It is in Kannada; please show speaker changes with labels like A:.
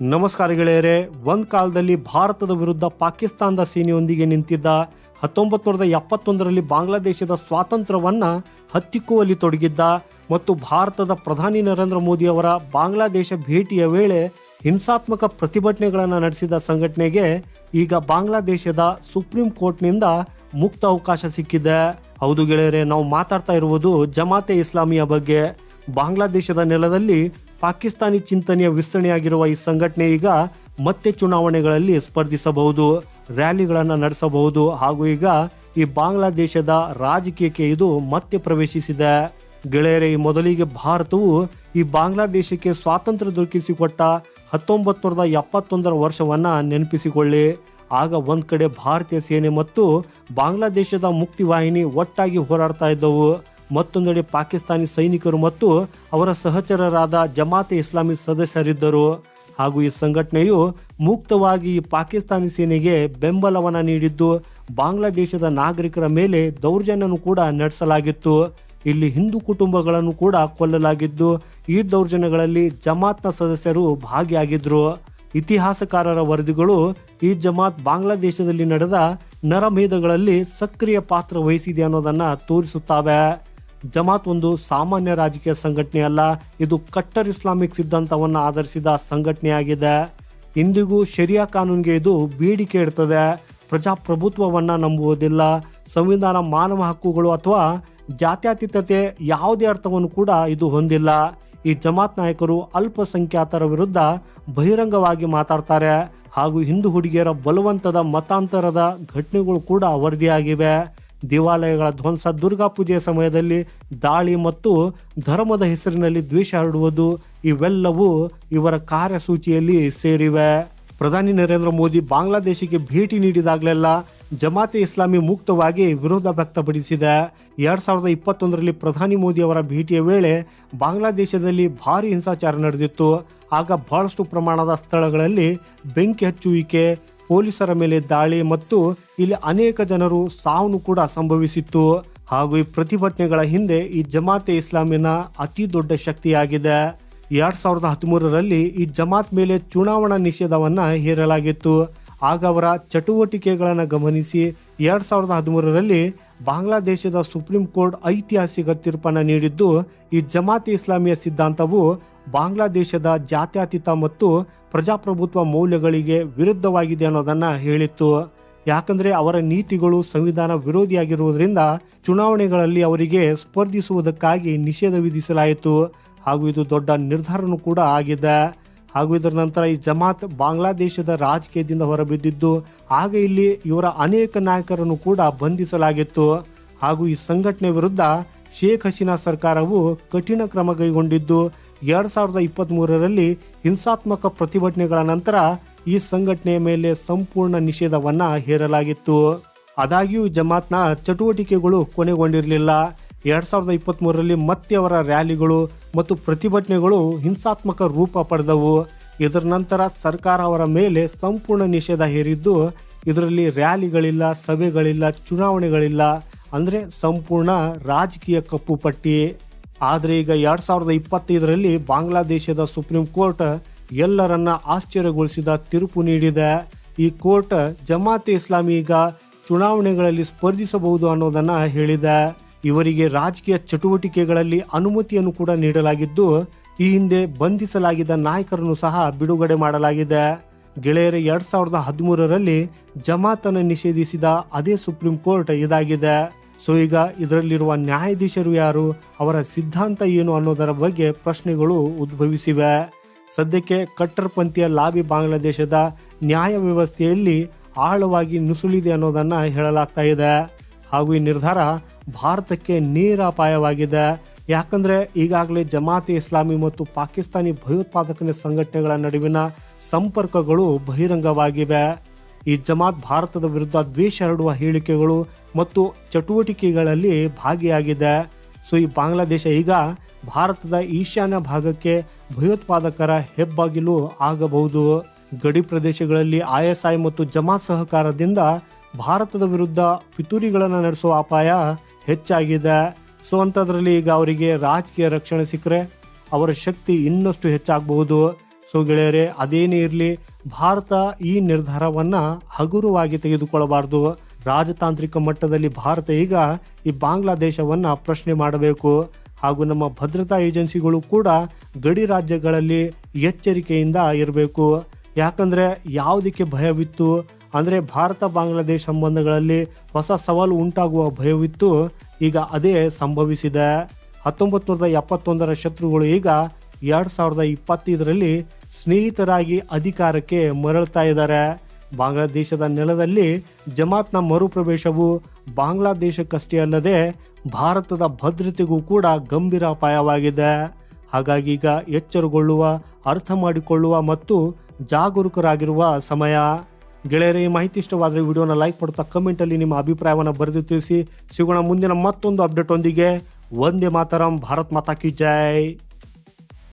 A: ನಮಸ್ಕಾರ ಗೆಳೆಯರೇ, ಒಂದು ಕಾಲದಲ್ಲಿ ಭಾರತದ ವಿರುದ್ಧ ಪಾಕಿಸ್ತಾನದ ಸೇನೆಯೊಂದಿಗೆ ನಿಂತಿದ್ದ ಹತ್ತೊಂಬತ್ತು ನೂರದ ಎಪ್ಪತ್ತೊಂದರಲ್ಲಿ ಬಾಂಗ್ಲಾದೇಶದ ಸ್ವಾತಂತ್ರ್ಯವನ್ನು ಹತ್ತಿಕ್ಕುವಲ್ಲಿ ತೊಡಗಿದ್ದ ಮತ್ತು ಭಾರತದ ಪ್ರಧಾನಿ ನರೇಂದ್ರ ಮೋದಿ ಅವರ ಬಾಂಗ್ಲಾದೇಶ ಭೇಟಿಯ ವೇಳೆ ಹಿಂಸಾತ್ಮಕ ಪ್ರತಿಭಟನೆಗಳನ್ನು ನಡೆಸಿದ ಸಂಘಟನೆಗೆ ಈಗ ಬಾಂಗ್ಲಾದೇಶದ ಸುಪ್ರೀಂ ಕೋರ್ಟ್ನಿಂದ ಮುಕ್ತ ಅವಕಾಶ ಸಿಕ್ಕಿದೆ. ಹೌದು ಗೆಳೆಯರೆ, ನಾವು ಮಾತಾಡ್ತಾ ಇರುವುದು ಜಮಾತೆ ಇಸ್ಲಾಮಿಯ ಬಗ್ಗೆ. ಬಾಂಗ್ಲಾದೇಶದ ನೆಲದಲ್ಲಿ ಪಾಕಿಸ್ತಾನಿ ಚಿಂತನೆಯ ವಿಸ್ತರಣೆಯಾಗಿರುವ ಈ ಸಂಘಟನೆ ಈಗ ಮತ್ತೆ ಚುನಾವಣೆಗಳಲ್ಲಿ ಸ್ಪರ್ಧಿಸಬಹುದು, ರ್ಯಾಲಿಗಳನ್ನು ನಡೆಸಬಹುದು ಹಾಗೂ ಈಗ ಈ ಬಾಂಗ್ಲಾದೇಶದ ರಾಜಕೀಯಕ್ಕೆ ಇದು ಮತ್ತೆ ಪ್ರವೇಶಿಸಿದೆ. ಗೆಳೆಯರೆ, ಈ ಮೊದಲಿಗೆ ಭಾರತವು ಈ ಬಾಂಗ್ಲಾದೇಶಕ್ಕೆ ಸ್ವಾತಂತ್ರ್ಯ ದೊರಕಿಸಿಕೊಟ್ಟ ಹತ್ತೊಂಬತ್ತು ನೂರದ ಎಪ್ಪತ್ತೊಂದರ ವರ್ಷವನ್ನು ನೆನಪಿಸಿಕೊಳ್ಳಿ. ಆಗ ಒಂದು ಕಡೆ ಭಾರತೀಯ ಸೇನೆ ಮತ್ತು ಬಾಂಗ್ಲಾದೇಶದ ಮುಕ್ತಿ ವಾಹಿನಿ ಒಟ್ಟಾಗಿ ಹೋರಾಡ್ತಾ ಇದ್ದವು. ಮತ್ತೊಂದೆಡೆ ಪಾಕಿಸ್ತಾನಿ ಸೈನಿಕರು ಮತ್ತು ಅವರ ಸಹಚರರಾದ ಜಮಾತೆ ಇಸ್ಲಾಮಿ ಸದಸ್ಯರಿದ್ದರು. ಹಾಗೂ ಈ ಸಂಘಟನೆಯು ಮುಕ್ತವಾಗಿ ಪಾಕಿಸ್ತಾನಿ ಸೇನೆಗೆ ಬೆಂಬಲವನ್ನು ನೀಡಿದ್ದು, ಬಾಂಗ್ಲಾದೇಶದ ನಾಗರಿಕರ ಮೇಲೆ ದೌರ್ಜನ್ಯನೂ ಕೂಡ ನಡೆಸಲಾಗಿತ್ತು. ಇಲ್ಲಿ ಹಿಂದೂ ಕುಟುಂಬಗಳನ್ನು ಕೂಡ ಕೊಲ್ಲಲಾಗಿದ್ದು, ಈ ದೌರ್ಜನ್ಯಗಳಲ್ಲಿ ಜಮಾತ್ನ ಸದಸ್ಯರು ಭಾಗಿಯಾಗಿದ್ದರು ಇತಿಹಾಸಕಾರರ ವರದಿಗಳು, ಈ ಜಮಾತ್ ಬಾಂಗ್ಲಾದೇಶದಲ್ಲಿ ನಡೆದ ನರಮೇಧಗಳಲ್ಲಿ ಸಕ್ರಿಯ ಪಾತ್ರ ವಹಿಸಿದೆ ಅನ್ನೋದನ್ನು ತೋರಿಸುತ್ತವೆ. ಜಮಾತ್ ಒಂದು ಸಾಮಾನ್ಯ ರಾಜಕೀಯ ಸಂಘಟನೆ ಅಲ್ಲ, ಇದು ಕಟ್ಟರ್ ಇಸ್ಲಾಮಿಕ್ ಸಿದ್ಧಾಂತವನ್ನು ಆಧರಿಸಿದ ಸಂಘಟನೆಯಾಗಿದೆ. ಇಂದಿಗೂ ಶರಿಯಾ ಕಾನೂನಿಗೆ ಇದು ಬೇಡಿಕೆ ಇಡ್ತದೆ ಪ್ರಜಾಪ್ರಭುತ್ವವನ್ನ ನಂಬುವುದಿಲ್ಲ. ಸಂವಿಧಾನ ಮಾನವ ಹಕ್ಕುಗಳು ಅಥವಾ ಜಾತ್ಯತೀತತೆ ಯಾವುದೇ ಅರ್ಥವನ್ನು ಕೂಡ ಇದು ಹೊಂದಿಲ್ಲ. ಈ ಜಮಾತ್ ನಾಯಕರು ಅಲ್ಪಸಂಖ್ಯಾತರ ವಿರುದ್ಧ ಬಹಿರಂಗವಾಗಿ ಮಾತಾಡ್ತಾರೆ. ಹಾಗೂ ಹಿಂದೂ ಹುಡುಗಿಯರ ಬಲವಂತದ ಮತಾಂತರದ ಘಟನೆಗಳು ಕೂಡ ವರದಿಯಾಗಿವೆ. ದೇವಾಲಯಗಳ ಧ್ವಂಸ ದುರ್ಗಾ ಪೂಜೆಯ ಸಮಯದಲ್ಲಿ ದಾಳಿ ಮತ್ತು ಧರ್ಮದ ಹೆಸರಿನಲ್ಲಿ ದ್ವೇಷ ಹರಡುವುದು, ಇವೆಲ್ಲವೂ ಇವರ ಕಾರ್ಯಸೂಚಿಯಲ್ಲಿ ಸೇರಿವೆ. ಪ್ರಧಾನಿ ನರೇಂದ್ರ ಮೋದಿ ಬಾಂಗ್ಲಾದೇಶಕ್ಕೆ ಭೇಟಿ ನೀಡಿದಾಗಲೆಲ್ಲ ಜಮಾತೆ ಇಸ್ಲಾಮಿ ಮುಕ್ತವಾಗಿ ವಿರೋಧ ವ್ಯಕ್ತಪಡಿಸಿದೆ. ಎರಡ್ ಸಾವಿರದ ಇಪ್ಪತ್ತೊಂದರಲ್ಲಿ ಪ್ರಧಾನಿ ಮೋದಿ ಅವರ ಭೇಟಿಯ ವೇಳೆ ಬಾಂಗ್ಲಾದೇಶದಲ್ಲಿ ಭಾರಿ ಹಿಂಸಾಚಾರ ನಡೆದಿತ್ತು. ಆಗ ಬಹಳಷ್ಟು ಪ್ರಮಾಣದ ಸ್ಥಳಗಳಲ್ಲಿ ಬೆಂಕಿ ಹಚ್ಚುವಿಕೆ ಪೊಲೀಸರ ಮೇಲೆ ದಾಳಿ ಮತ್ತು ಇಲ್ಲಿ ಅನೇಕ ಜನರು ಸಾವನ್ನು ಕೂಡ ಸಂಭವಿಸಿತ್ತು. ಹಾಗೂ ಈ ಪ್ರತಿಭಟನೆಗಳ ಹಿಂದೆ ಈ ಜಮಾತೆ ಇಸ್ಲಾಮಿನ ಅತಿ ದೊಡ್ಡ ಶಕ್ತಿಯಾಗಿದೆ. ಎರಡ್ ಸಾವಿರದ ಹದಿಮೂರರಲ್ಲಿ ಈ ಜಮಾತ್ ಮೇಲೆ ಚುನಾವಣಾ ನಿಷೇಧವನ್ನ ಹೇರಲಾಗಿತ್ತು. ಆಗ ಅವರ ಚಟುವಟಿಕೆಗಳನ್ನು ಗಮನಿಸಿ ಎರಡ್ ಸಾವಿರದ ಹದಿಮೂರರಲ್ಲಿ ಬಾಂಗ್ಲಾದೇಶದ ಸುಪ್ರೀಂ ಕೋರ್ಟ್ ಐತಿಹಾಸಿಕ ತೀರ್ಪನ್ನು ನೀಡಿದ್ದು ಈ ಜಮಾತ್ ಇಸ್ಲಾಮಿಯ ಸಿದ್ಧಾಂತವು ಬಾಂಗ್ಲಾದೇಶದ ಜಾತ್ಯತೀತ ಮತ್ತು ಪ್ರಜಾಪ್ರಭುತ್ವ ಮೌಲ್ಯಗಳಿಗೆ ವಿರುದ್ಧವಾಗಿದೆ ಅನ್ನೋದನ್ನು ಹೇಳಿತ್ತು. ಯಾಕಂದರೆ ಅವರ ನೀತಿಗಳು ಸಂವಿಧಾನ ವಿರೋಧಿಯಾಗಿರುವುದರಿಂದ ಚುನಾವಣೆಗಳಲ್ಲಿ ಅವರಿಗೆ ಸ್ಪರ್ಧಿಸುವುದಕ್ಕಾಗಿ ನಿಷೇಧ ವಿಧಿಸಲಾಯಿತು. ಹಾಗೂ ಇದು ದೊಡ್ಡ ನಿರ್ಧಾರನೂ ಕೂಡ ಆಗಿದೆ. ಹಾಗೂ ಇದರ ನಂತರ ಈ ಜಮಾತ್ ಬಾಂಗ್ಲಾದೇಶದ ರಾಜಕೀಯದಿಂದ ಹೊರಬಿದ್ದಿದ್ದು, ಆಗ ಇಲ್ಲಿ ಇವರ ಅನೇಕ ನಾಯಕರನ್ನು ಕೂಡ ಬಂಧಿಸಲಾಗಿತ್ತು. ಹಾಗೂ ಈ ಸಂಘಟನೆ ವಿರುದ್ಧ ಶೇಖ್ ಹಸೀನಾ ಸರ್ಕಾರವು ಕಠಿಣ ಕ್ರಮ ಕೈಗೊಂಡಿದ್ದು ಎರಡ್ ಸಾವಿರದ ಇಪ್ಪತ್ತ್ ಮೂರರಲ್ಲಿ ಹಿಂಸಾತ್ಮಕ ಪ್ರತಿಭಟನೆಗಳ ನಂತರ ಈ ಸಂಘಟನೆಯ ಮೇಲೆ ಸಂಪೂರ್ಣ ನಿಷೇಧವನ್ನ ಹೇರಲಾಗಿತ್ತು. ಆದಾಗ್ಯೂ ಜಮಾತ್ನ ಚಟುವಟಿಕೆಗಳು ಕೊನೆಗೊಂಡಿರಲಿಲ್ಲ. ಎರಡು ಸಾವಿರದ ಇಪ್ಪತ್ತ್ ಮೂರರಲ್ಲಿ ಮತ್ತೆ ಅವರ ರ್ಯಾಲಿಗಳು ಮತ್ತು ಪ್ರತಿಭಟನೆಗಳು ಹಿಂಸಾತ್ಮಕ ರೂಪ ಪಡೆದವು. ಇದರ ನಂತರ ಸರ್ಕಾರ ಅವರ ಮೇಲೆ ಸಂಪೂರ್ಣ ನಿಷೇಧ ಹೇರಿದ್ದು, ಇದರಲ್ಲಿ ರ್ಯಾಲಿಗಳಿಲ್ಲ, ಸಭೆಗಳಿಲ್ಲ, ಚುನಾವಣೆಗಳಿಲ್ಲ, ಅಂದರೆ ಸಂಪೂರ್ಣ ರಾಜಕೀಯ ಕಪ್ಪು ಪಟ್ಟಿ ಆದರೆ ಈಗ ಎರಡ್ ಸಾವಿರದ ಇಪ್ಪತ್ತೈದರಲ್ಲಿ ಬಾಂಗ್ಲಾದೇಶದ ಸುಪ್ರೀಂ ಕೋರ್ಟ್ ಎಲ್ಲರನ್ನ ಆಶ್ಚರ್ಯಗೊಳಿಸಿದ ತೀರ್ಪು ನೀಡಿದೆ. ಈ ಕೋರ್ಟ್ ಜಮಾತೆ ಇಸ್ಲಾಮಿ ಈಗ ಚುನಾವಣೆಗಳಲ್ಲಿ ಸ್ಪರ್ಧಿಸಬಹುದು ಅನ್ನೋದನ್ನ ಹೇಳಿದೆ. ಇವರಿಗೆ ರಾಜಕೀಯ ಚಟುವಟಿಕೆಗಳಲ್ಲಿ ಅನುಮತಿಯನ್ನು ಕೂಡ ನೀಡಲಾಗಿದ್ದು, ಈ ಹಿಂದೆ ಬಂಧಿಸಲಾಗಿದ್ದ ನಾಯಕರನ್ನು ಸಹ ಬಿಡುಗಡೆ ಮಾಡಲಾಗಿದೆ. ಗೆಳೆಯರ ಎರಡ್ ಸಾವಿರದ ಹದಿಮೂರರಲ್ಲಿ ಜಮಾತನ್ನು ನಿಷೇಧಿಸಿದ ಅದೇ ಸುಪ್ರೀಂ ಕೋರ್ಟ್ ಇದಾಗಿದೆ. ಸೊ ಈಗ ಇದರಲ್ಲಿರುವ ನ್ಯಾಯಾಧೀಶರು ಯಾರು, ಅವರ ಸಿದ್ಧಾಂತ ಏನು ಅನ್ನೋದರ ಬಗ್ಗೆ ಪ್ರಶ್ನೆಗಳು ಉದ್ಭವಿಸಿವೆ. ಸದ್ಯಕ್ಕೆ ಕಟ್ಟರ್ಪಂಥೀಯ ಲಾಬಿ ಬಾಂಗ್ಲಾದೇಶದ ನ್ಯಾಯ ವ್ಯವಸ್ಥೆಯಲ್ಲಿ ಆಳವಾಗಿ ನುಸುಳಿದೆ ಅನ್ನೋದನ್ನು ಹೇಳಲಾಗ್ತಾ ಇದೆ. ಹಾಗೂ ಈ ನಿರ್ಧಾರ ಭಾರತಕ್ಕೆ ನೇರ ಅಪಾಯವಾಗಿದೆ. ಯಾಕಂದರೆ ಈಗಾಗಲೇ ಜಮಾತೆ ಇಸ್ಲಾಮಿ ಮತ್ತು ಪಾಕಿಸ್ತಾನಿ ಭಯೋತ್ಪಾದಕನ ಸಂಘಟನೆಗಳ ನಡುವಿನ ಸಂಪರ್ಕಗಳು ಬಹಿರಂಗವಾಗಿವೆ. ಈ ಜಮಾತ್ ಭಾರತದ ವಿರುದ್ಧ ದ್ವೇಷ ಹರಡುವ ಹೇಳಿಕೆಗಳು ಮತ್ತು ಚಟುವಟಿಕೆಗಳಲ್ಲಿ ಭಾಗಿಯಾಗಿದೆ. ಸೊ, ಈ ಬಾಂಗ್ಲಾದೇಶ ಈಗ ಭಾರತದ ಈಶಾನ್ಯ ಭಾಗಕ್ಕೆ ಭಯೋತ್ಪಾದಕರ ಹೆಬ್ಬಾಗಿಲು ಆಗಬಹುದು. ಗಡಿ ಪ್ರದೇಶಗಳಲ್ಲಿ ಐಎಸ್ಐ ಮತ್ತು ಜಮಾತ್ ಸಹಕಾರದಿಂದ ಭಾರತದ ವಿರುದ್ಧ ಪಿತೂರಿಗಳನ್ನು ನಡೆಸುವ ಅಪಾಯ ಹೆಚ್ಚಾಗಿದೆ. ಸೊ, ಅಂಥದ್ರಲ್ಲಿ ಈಗ ಅವರಿಗೆ ರಾಜಕೀಯ ರಕ್ಷಣೆ ಸಿಕ್ಕರೆ ಅವರ ಶಕ್ತಿ ಇನ್ನಷ್ಟು ಹೆಚ್ಚಾಗಬಹುದು. ಸೊ, ಗೆಳೆಯರೆ, ಅದೇನೇ ಇರಲಿ ಭಾರತ ಈ ನಿರ್ಧಾರವನ್ನ ಹಗುರವಾಗಿ ತೆಗೆದುಕೊಳ್ಳಬಾರದು. ರಾಜತಾಂತ್ರಿಕ ಮಟ್ಟದಲ್ಲಿ ಭಾರತ ಈಗ ಈ ಬಾಂಗ್ಲಾದೇಶವನ್ನ ಪ್ರಶ್ನೆ ಮಾಡಬೇಕು. ಹಾಗೂ ನಮ್ಮ ಭದ್ರತಾ ಏಜೆನ್ಸಿಗಳು ಕೂಡ ಗಡಿ ರಾಜ್ಯಗಳಲ್ಲಿ ಎಚ್ಚರಿಕೆಯಿಂದ ಇರಬೇಕು. ಯಾಕಂದ್ರೆ ಯಾವುದಕ್ಕೆ ಭಯವಿತ್ತು? ಅಂದ್ರೆ ಭಾರತ ಬಾಂಗ್ಲಾದೇಶ ಸಂಬಂಧಗಳಲ್ಲಿ ಹೊಸ ಸವಾಲು ಉಂಟಾಗುವ ಭಯವಿತ್ತು. ಈಗ ಅದೇ ಸಂಭವಿಸಿದೆ. ಹತ್ತೊಂಬತ್ತು ನೂರ ಎಪ್ಪತ್ತೊಂದರ ಶತ್ರುಗಳು ಈಗ ಎರಡು ಸಾವಿರದ ಇಪ್ಪತ್ತೈದರಲ್ಲಿ ಸ್ನೇಹಿತರಾಗಿ ಅಧಿಕಾರಕ್ಕೆ ಮರಳ್ತಾ ಇದ್ದಾರೆ. ಬಾಂಗ್ಲಾದೇಶದ ನೆಲದಲ್ಲಿ ಜಮಾತ್ನ ಮರುಪ್ರವೇಶವು ಬಾಂಗ್ಲಾದೇಶಕ್ಕಷ್ಟೇ ಅಲ್ಲದೆ ಭಾರತದ ಭದ್ರತೆಗೂ ಕೂಡ ಗಂಭೀರ ಅಪಾಯವಾಗಿದೆ. ಹಾಗಾಗಿ ಈಗ ಎಚ್ಚರಗೊಳ್ಳುವ, ಅರ್ಥ ಮಾಡಿಕೊಳ್ಳುವ ಮತ್ತು ಜಾಗರೂಕರಾಗಿರುವ ಸಮಯ. ಗೆಳೆಯರೇ, ಈ ಮಾಹಿತಿ ಇಷ್ಟವಾದರೆ ವಿಡಿಯೋನ ಲೈಕ್ ಮಾಡುತ್ತಾ ಕಮೆಂಟಲ್ಲಿ ನಿಮ್ಮ ಅಭಿಪ್ರಾಯವನ್ನು ಬರೆದು ತಿಳಿಸಿ. ಸಿಗೋಣ ಮುಂದಿನ ಮತ್ತೊಂದು ಅಪ್ಡೇಟ್ ಒಂದಿಗೆ. ಒಂದೇ ಮಾತರಂ, ಭಾರತ್ ಮಾತಾ ಕಿ ಜೈ.